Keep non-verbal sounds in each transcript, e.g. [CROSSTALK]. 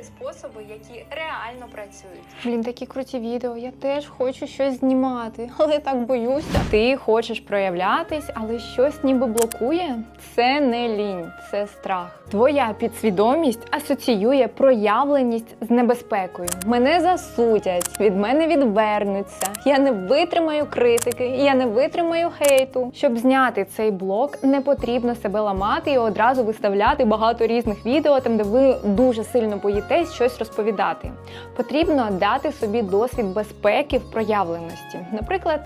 вибери способи, які реально працюють. Блін, такі круті відео. Я теж хочу щось знімати, [LAUGHS] але так боюся. Ти хочеш проявлятись, але щось ніби блокує. Це не лінь, це страх. Твоя підсвідомість асоціює проявленість з небезпекою. Мене засудять, від мене відвернуться. Я не витримаю критики, я не витримаю хейту. Щоб зняти цей блок, не потрібно себе ламати і одразу виставляти багато різних відео, там де ви дуже сильно боїтесь щось розповідати. Потрібно дати собі досвід безпеки в проявленості. Наприклад,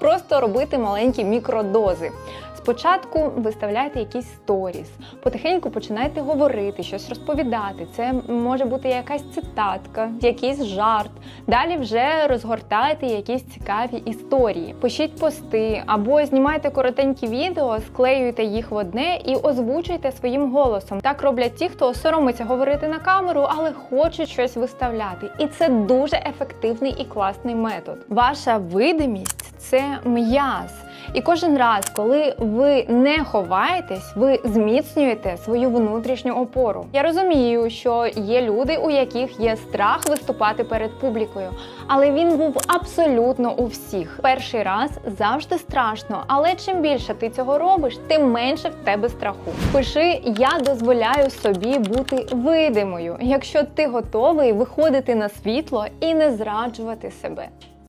просто робити маленькі мікродози. Спочатку виставляйте якісь сторіс, потихеньку починайте говорити, щось розповідати. Це може бути якась цитатка, якийсь жарт. Далі вже розгортайте якісь цікаві історії. Пишіть пости або знімайте коротенькі відео, склеюйте їх в одне і озвучуйте своїм голосом. Так роблять ті, хто соромиться говорити на камеру, але хочуть щось виставляти. І це дуже ефективний і класний метод. Ваша видимість це м'яз. І кожен раз, коли ви не ховаєтесь, ви зміцнюєте свою внутрішню опору. Я розумію, що є люди, у яких є страх виступати перед публікою, але він був абсолютно у всіх. Перший раз завжди страшно, але чим більше ти цього робиш, тим менше в тебе страху. Пиши, я дозволяю собі бути видимою, якщо ти готовий виходити на світло і не зраджувати себе.